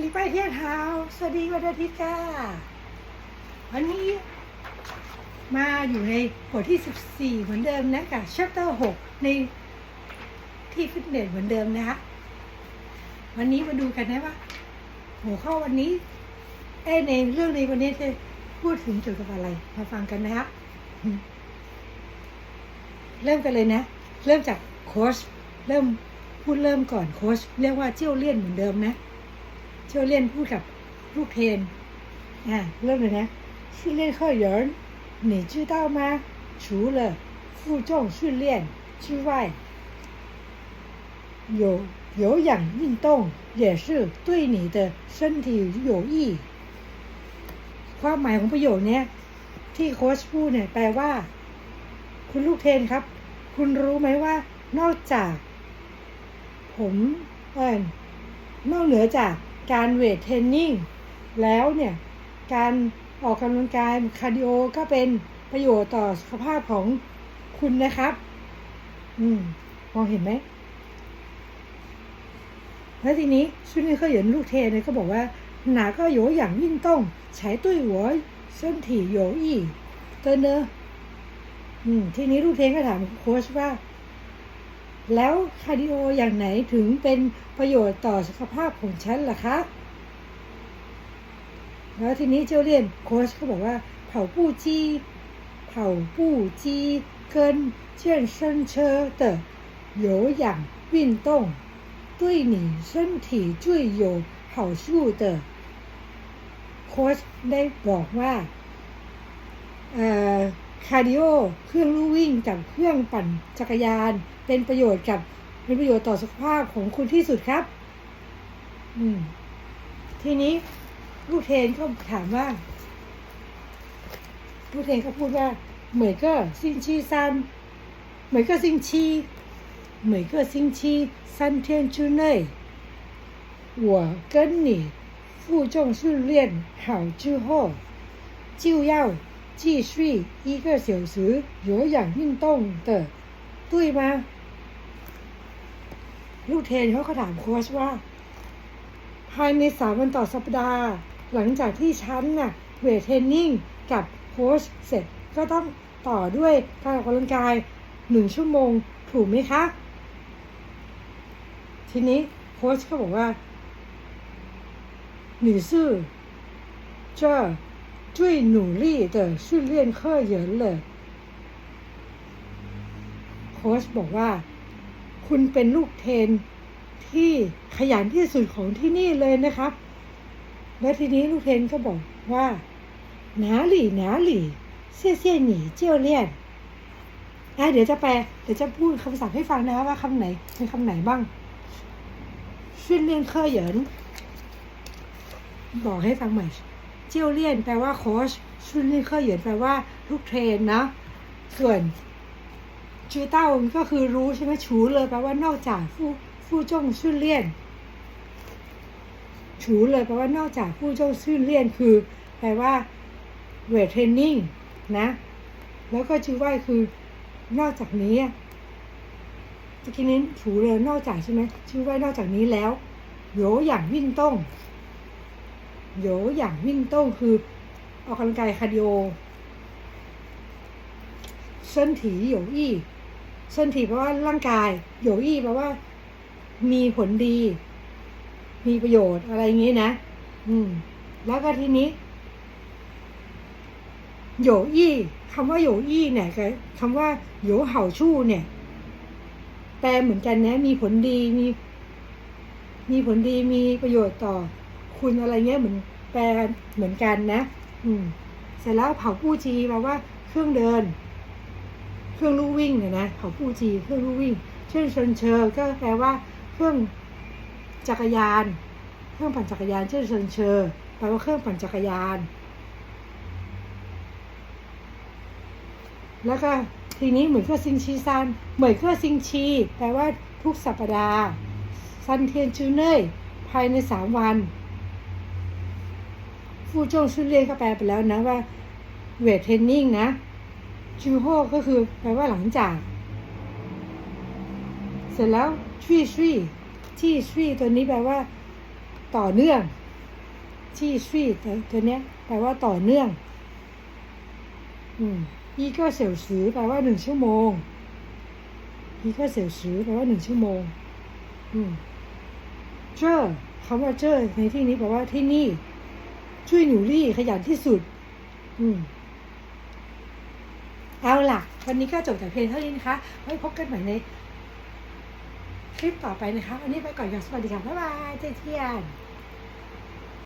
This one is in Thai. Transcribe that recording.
ลิปไปเที่ยวเท้าสวัสดีวันอาทิตย์จ้าวันนี้มาอยู่ในบทที่ 14 เหมือนเดิมนะค่ะชัปเตอร์ 6 ในที่ฟิตเนสเหมือนเดิมนะคะวันนี้มาดูกันนะว่าหัวข้อวันนี้ในเรื่องในวันนี้จะพูดถึงเกี่ยวกับอะไร มาฟังกันนะคะเริ่มกันเลยนะ เริ่มจากโค้ชเริ่มพูดเริ่มก่อนโค้ชเรียกว่าเจ้าเลี่ยนเหมือนเดิมนะ ชี่ยวเล่นพูดกับลูกเทน อ่า เริ่มเลยนะ训练课人，你知道吗？除了负重训练之外，有有氧运动也是对你的身体有益。ความหมายของประโยคเนี้ยที่โค้ชพูดเนี่ยแปลว่า คุณลูกเทนครับ คุณรู้ไหมว่านอกจาก ผมเออนอกเหนือจาก การเวทเทรนนิ่งแล้วเนี่ยการออกกำลังกายคาร์ดิโอก็เป็นประโยชน์ต่อสุขภาพของคุณนะครับ อืมมองเห็นไหม แล้วทีนี้ชุดนี้เขาเห็นลูกเทเนี่ยก็บอกว่า หนาก็โยอย่างยิ่งต้องใช้ตุ้ยหัวเส้นถี่โยอีเตอร์เนอร์อืม ทีนี้ลูกเทก็ถามโค้ชว่า แล้วคาร์ดิโออย่างไหนถึงเป็นประโยชน์ต่อสุขภาพของฉันล่ะคะ แล้วทีนี้เจ้าเรียนโค้ชเขาบอกว่า跑步机跑步机跟健身车的有氧运动对你身体最有好处的โค้ชได้บอกว่าเอ่อ คาร์ดิโอ เครื่องลู่วิ่งกับเครื่องปั่นจักรยาน เป็นประโยชน์กับเป็นประโยชน์ต่อสุขภาพของคุณที่สุดครับ อืม ทีนี้ลูกเทนก็ถามว่า ลูกเทนก็พูดว่าเหมยเกอร์ซิงชีซันเหมยเกอร์ซิงชีเหมยเกอร์ซิงชีซันเทียนชุนเน่ยหัวเกินหนี่ผู้จงชื่อเลีนเห่อจิ้วเย่ 继续一个小时有氧运动的对吗ลูกเทนเขาก็ถามโค้ชว่า ภายในสามวันต่อสัปดาห์ หลังจากที่ฉันน่ะเวทเทรนนิ่งกับโค้ชเสร็จก็ต้องต่อด้วยการออกกำลังกายหนึ่งชั่วโมงถูกไหมคะ ทีนี้โค้ชก็บอกว่า你是这 最努力的训练课人了โค้ชบอกว่า คุณเป็นลูกเทรนที่ขยันที่สุดของที่นี่เลยนะครับ และทีนี้ลูกเทรนก็บอกว่า哪里哪里谢谢你教练อ่ะเดี๋ยวจะแปล เดี๋ยวจะพูดคำศัพท์ให้ฟังนะครับว่าคำไหนเป็นคำไหนบ้าง训练课人บอกให้ฟังใหม่ เจียวเลี่ยนแปลว่าโค้ชชุนเลี่ยนเคอเหยินแปลว่าลูกเทรนนะ ส่วนจือเต้าก็คือรู้ใช่ไหมชูเลยแปลว่านอกจากผู้ผู้จงชุนเลี่ยนฉูเลยแปลว่านอกจากผู้จ้าชื่อเลี่ยนคือ แปลว่าเวทเทรนนิ่งนะ แล้วก็ชื่อว่าคือนอกจากนี้ตะกี้นี้ฉูเลยนอกจากใช่ไหมชื่อว่านอกจากนี้แล้วโยอย่างวิ่งต้อ โยวอย่างวิ่งโต้คือออกกำลังกายคาร์ดิโอเส้นถีโยอี้เส้นถีแปลว่าร่างกายโยอี้แปลว่า มีผลดี มีประโยชน์อะไรอย่างนี้นะ อืม แล้วก็ทีนี้โยอี้คำว่าโยอี้เนี่ยกับคำว่าโยเห่าชู่เนี่ย แต่เหมือนกันนะ มีผลดีมี มีผลดีมีประโยชน์ต่อ คุณอะไรเงี้ยเหมือนแปลเหมือนกันนะ อืม เสร็จแล้วเผาปู้จีแปลว่าเครื่องเดิน เครื่องลู่วิ่งเนี่ยนะเผาปู้จีเครื่องลู่วิ่ง เช่นเชิญเชอก็แปลว่าเครื่องจักรยาน เครื่องปั่นจักรยาน เช่นเชิญเชอแปลว่าเครื่องปั่นจักรยาน แล้วก็ทีนี้เหมือนก็ซิงชีซันเหมือนก็ซิงชีแปลว่าทุกสัปดาห์ซันเทียนชูเน่ยภายในสามวัน ผู้โจชุเรีล่ก็แปลไปแล้วนะว่าเวทเทรนนิ่งนะชูโฮก็คือแปลว่าหลังจาก เสร็จแล้วชี่ชีที่ชีตัวนี้แปลว่า ต่อเนื่องที่ชี่ตัวนี้แปลว่าต่อเนื่อง อืมอีก็เสี่ยวซือแปลว่าหนึ่งชั่วโมงอีก็เสี่ยวซือแปลว่าหนึ่งชั่วโมง อืมเจอคำว่าเจอในที่นี้แปลว่าที่นี่ ช่วยหนูรี่ขยันที่สุด อืมเอาล่ะ วันนี้ก็จบแต่เพียงเท่านี้นะคะ ไว้พบกันใหม่ในคลิปต่อไปนะคะ วันนี้ไปก่อนค่ะสวัสดีค่ะ บ๊ายบายเจเทียน